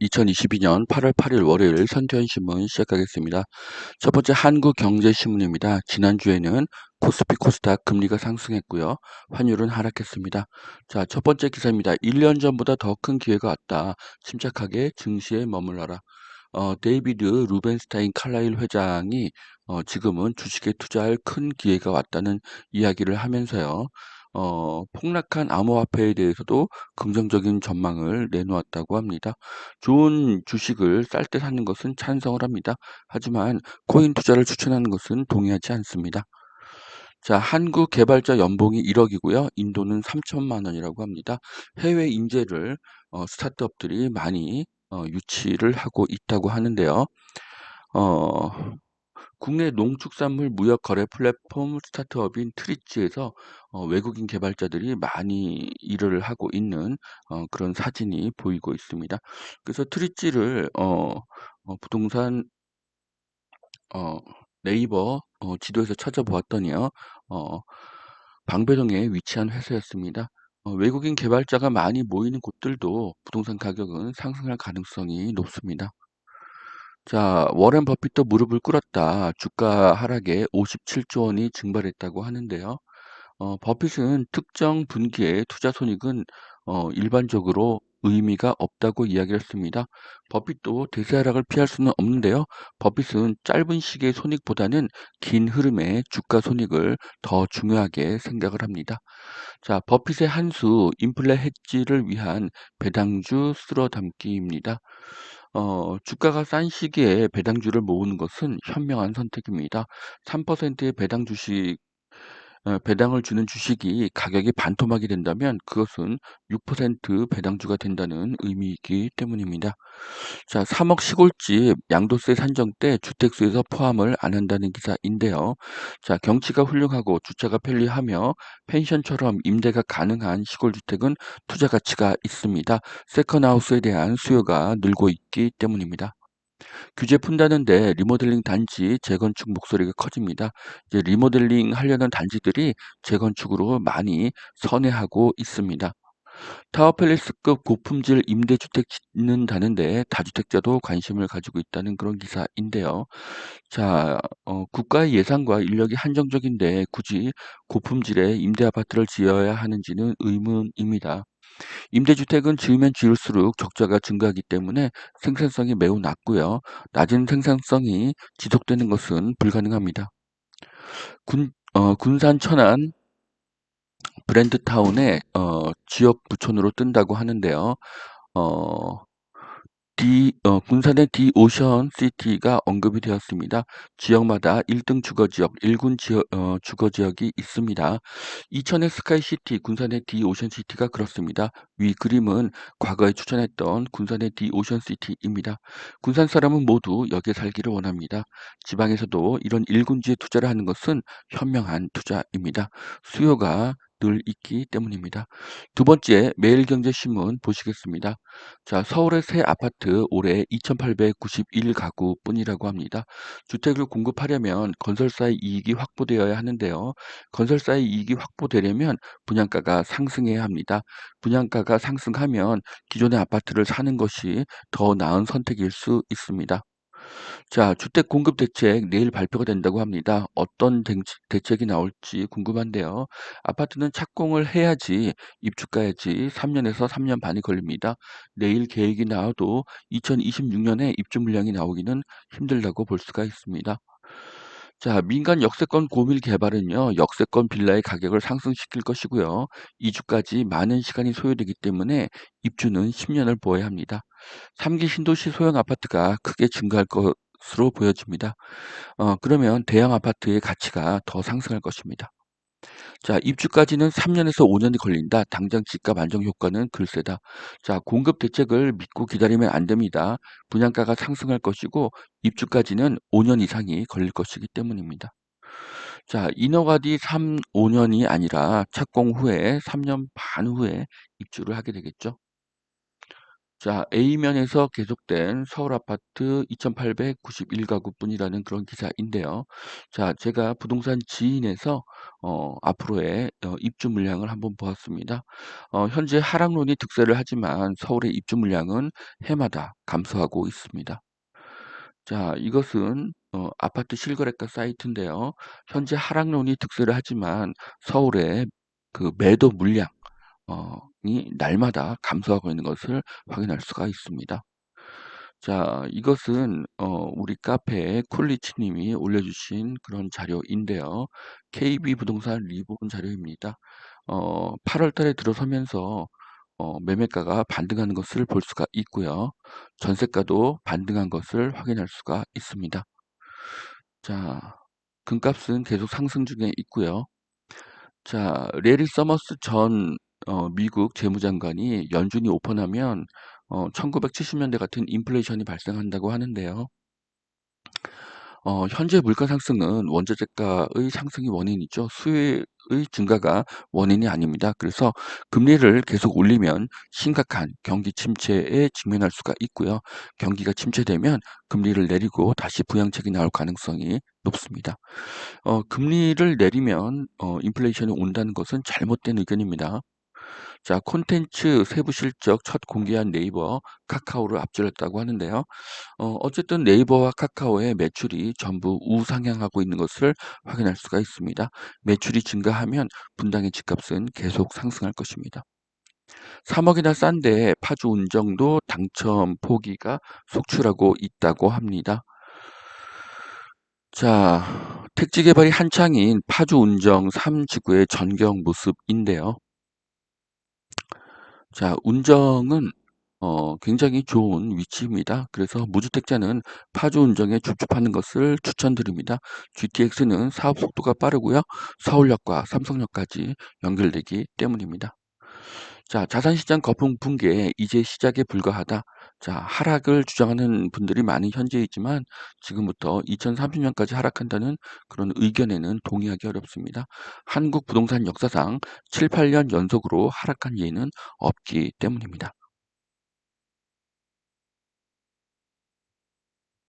2022년 8월 8일 월요일 선태현 신문 시작하겠습니다. 첫 번째 한국경제신문입니다. 지난주에는 코스피 코스닥 금리가 상승했고요. 환율은 하락했습니다. 자, 첫 번째 기사입니다. 1년 전보다 더 큰 기회가 왔다. 침착하게 증시에 머물러라. 어, 데이비드 루벤스타인 칼라일 회장이 어, 지금은 주식에 투자할 큰 기회가 왔다는 이야기를 하면서요. 어, 폭락한 암호화폐에 대해서도 긍정적인 전망을 내놓았다고 합니다. 좋은 주식을 쌀 때 사는 것은 찬성을 합니다. 하지만 코인 투자를 추천하는 것은 동의하지 않습니다. 자, 한국 개발자 연봉이 1억이고요. 인도는 3천만 원이라고 합니다. 해외 인재를 어, 스타트업들이 많이 어, 유치를 하고 있다고 하는데요. 어, 국내 농축산물 무역 거래 플랫폼 스타트업인 트리치에서 어, 외국인 개발자들이 많이 일을 하고 있는 어, 그런 사진이 보이고 있습니다. 그래서 트리치를 어, 어, 부동산 어, 네이버 어, 지도에서 찾아보았더니요. 어, 방배동에 위치한 회사였습니다. 어, 외국인 개발자가 많이 모이는 곳들도 부동산 가격은 상승할 가능성이 높습니다. 자, 워렌 버핏도 무릎을 꿇었다. 주가 하락에 57조 원이 증발했다고 하는데요. 어, 버핏은 특정 분기의 투자 손익은 어, 일반적으로 의미가 없다고 이야기했습니다. 버핏도 대세 하락을 피할 수는 없는데요. 버핏은 짧은 시기의 손익보다는 긴 흐름의 주가 손익을 더 중요하게 생각을 합니다. 자, 버핏의 한 수 인플레 해지를 위한 배당주 쓸어 담기입니다. 어, 주가가 싼 시기에 배당주를 모으는 것은 현명한 선택입니다. 3%의 배당 주식 어, 배당을 주는 주식이 가격이 반토막이 된다면 그것은 6% 배당주가 된다는 의미이기 때문입니다. 자, 3억 시골집 양도세 산정 때 주택수에서 포함을 안 한다는 기사인데요. 자, 경치가 훌륭하고 주차가 편리하며 펜션처럼 임대가 가능한 시골주택은 투자 가치가 있습니다. 세컨하우스에 대한 수요가 늘고 있기 때문입니다. 규제 푼다는데 리모델링 단지 재건축 목소리가 커집니다. 이제 리모델링 하려는 단지들이 재건축으로 많이 선회하고 있습니다. 타워팰리스급 고품질 임대주택 짓는다는데 다주택자도 관심을 가지고 있다는 그런 기사인데요. 자, 어, 국가의 예산과 인력이 한정적인데 굳이 고품질의 임대 아파트를 지어야 하는지는 의문입니다. 임대주택은 지으면 지을수록 적자가 증가하기 때문에 생산성이 매우 낮고요. 낮은 생산성이 지속되는 것은 불가능합니다. 군, 어, 군산 천안 브랜드타운의 어, 지역 부촌으로 뜬다고 하는데요. 어, 디, 어, 군산의 디 오션 시티가 언급이 되었습니다. 지역마다 1등 주거 지역, 1군 지역, 어, 주거 지역이 있습니다. 이천의 스카이 시티, 군산의 디 오션 시티가 그렇습니다. 위 그림은 과거에 추천했던 군산의 디 오션 시티입니다. 군산 사람은 모두 여기에 살기를 원합니다. 지방에서도 이런 1군지에 투자를 하는 것은 현명한 투자입니다. 수요가 늘 있기 때문입니다. 두 번째, 매일경제신문 보시겠습니다. 자, 서울의 새 아파트 올해 2,891 가구 뿐이라고 합니다. 주택을 공급하려면 건설사의 이익이 확보되어야 하는데요. 건설사의 이익이 확보되려면 분양가가 상승해야 합니다. 분양가가 상승하면 기존의 아파트를 사는 것이 더 나은 선택일 수 있습니다. 자, 주택 공급 대책 내일 발표가 된다고 합니다. 어떤 대- 대책이 나올지 궁금한데요. 아파트는 착공을 해야지 입주가야지 3년에서 3년 반이 걸립니다. 내일 계획이 나와도 2026년에 입주 물량이 나오기는 힘들다고 볼 수가 있습니다. 자, 민간 역세권 고밀 개발은요, 역세권 빌라의 가격을 상승시킬 것이고요. 이주까지 많은 시간이 소요되기 때문에 입주는 10년을 보아야 합니다. 3기 신도시 소형 아파트가 크게 증가할 것으로 보여집니다. 어, 그러면 대형 아파트의 가치가 더 상승할 것입니다. 자, 입주까지는 3년에서 5년이 걸린다. 당장 집값 안정 효과는 글쎄다. 자, 공급 대책을 믿고 기다리면 안 됩니다. 분양가가 상승할 것이고 입주까지는 5년 이상이 걸릴 것이기 때문입니다. 자, 인허가디 3, 5년이 아니라 착공 후에 3년 반 후에 입주를 하게 되겠죠. 자, A면에서 계속된 서울 아파트 2,891가구뿐이라는 그런 기사인데요. 자, 제가 부동산 지인에서 어, 앞으로의 어, 입주 물량을 한번 보았습니다. 어, 현재 하락론이 득세를 하지만 서울의 입주 물량은 해마다 감소하고 있습니다. 자, 이것은 어, 아파트 실거래가 사이트인데요. 현재 하락론이 득세를 하지만 서울의 그 매도 물량 어, 이 날마다 감소하고 있는 것을 확인할 수가 있습니다. 자, 이것은 어, 우리 카페에 쿨리치님이 올려주신 그런 자료인데요. KB 부동산 리본 자료입니다. 어, 8월 달에 들어서면서 어, 매매가가 반등하는 것을 볼 수가 있고요. 전세가도 반등한 것을 확인할 수가 있습니다. 자, 금값은 계속 상승 중에 있고요. 자, 레리 서머스 전 어, 미국 재무장관이 연준이 오픈하면 어, 1970년대 같은 인플레이션이 발생한다고 하는데요. 어, 현재 물가 상승은 원자재가의 상승이 원인이죠. 수요의 증가가 원인이 아닙니다. 그래서 금리를 계속 올리면 심각한 경기 침체에 직면할 수가 있고요. 경기가 침체되면 금리를 내리고 다시 부양책이 나올 가능성이 높습니다. 어, 금리를 내리면 어, 인플레이션이 온다는 것은 잘못된 의견입니다. 자, 콘텐츠 세부 실적 첫 공개한 네이버, 카카오를 앞질렀다고 하는데요. 어, 어쨌든 네이버와 카카오의 매출이 전부 우상향하고 있는 것을 확인할 수가 있습니다. 매출이 증가하면 분당의 집값은 계속 상승할 것입니다. 3억이나 싼데 파주 운정도 당첨 포기가 속출하고 있다고 합니다. 자, 택지 개발이 한창인 파주 운정 3지구의 전경 모습인데요. 자, 운정은 어, 굉장히 좋은 위치입니다. 그래서 무주택자는 파주 운정에 주축하는 것을 추천드립니다. GTX는 사업 속도가 빠르고요. 서울역과 삼성역까지 연결되기 때문입니다. 자, 자산시장 거품 붕괴 이제 시작에 불과하다. 자, 하락을 주장하는 분들이 많은 현재이지만 지금부터 2030년까지 하락한다는 그런 의견에는 동의하기 어렵습니다. 한국 부동산 역사상 7, 8년 연속으로 하락한 예는 없기 때문입니다.